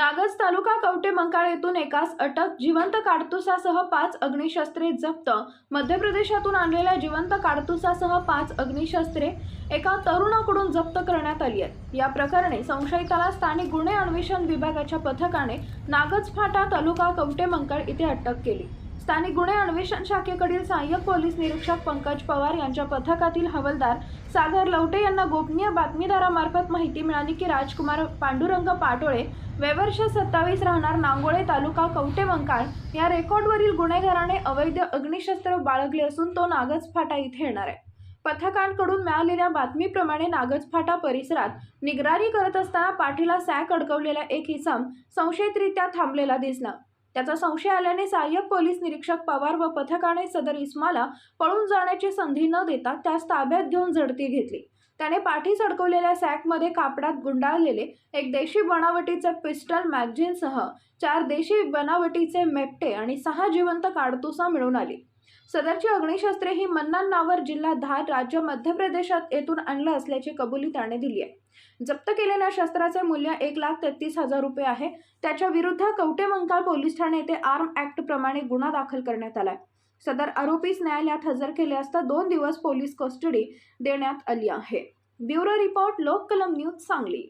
नागज तालुका कवटे मंकाळ येथून एकास अटक जिवंत काडतुसासह पाच अग्निशस्त्रे जप्त. मध्य प्रदेशातून आणलेल्या जिवंत काडतुसासह पाच अग्निशस्त्रे एका तरुणाकडून जप्त करण्यात आली आहेत. या प्रकरणी संशयिताला स्थानिक गुन्हे अन्वेषण विभागाच्या पथकाने नागज फाटा तालुका कवटे मंकाळ इथे अटक केली. स्थानिक गुन्हे अन्वेषण शाखेकडील सहाय्यक पोलीस निरीक्षक पंकज पवार यांच्या पथकातील हवालदार सागर लवटे यांना गोपनीय बातमीदारामार्फत माहिती मिळाली की राजकुमार पांडुरंग पाटोळे वेवर्ष सत्तावीस राहणार नांगोळे तालुका कवटे मंकाळ या रेकॉर्डवरील गुन्हेगाराने अवैध अग्निशस्त्र बाळगले असून तो नागज फाटा इथे येणार आहे. पथकांकडून मिळालेल्या बातमीप्रमाणे नागजफाटा परिसरात निगराणी करत असताना पाठीला सॅक अडकवलेला एक इसम संशयितरित्या थांबलेला दिसला. त्याचा संशय आल्याने सहाय्यक पोलीस निरीक्षक पवार व पथकाने सदर इस्माला पळून जाण्याची संधी न देता त्यास ताब्यात घेऊन झडती घेतली. त्याने पाठी अडकवलेल्या सॅकमध्ये कापडात गुंडाळलेले एक देशी बनावटीचे पिस्टल मॅगझिनसह चार देशी बनावटीचे मेपटे आणि सहा जिवंत काडतुसा मिळून आली. सदरची अग्निशस्त्रे ही मन्नान नावर जिल्हा धार राज्य मध्य प्रदेशात येथून आणलं असल्याची कबुली त्याने दिली आहे जप्त केलेल्या शस्त्राचे मूल्य एक लाख तेहतीस हजार रुपये आहे. त्याच्या विरुद्ध कवटेमंकाळ पोलीस ठाणे येथे आर्म ऍक्ट प्रमाणे गुन्हा दाखल करण्यात आलाय. सदर आरोपीस न्यायालयात हजर केले असता दोन दिवस पोलीस कस्टडी देण्यात आली आहे. Bureau report Lokkalam news Sangli.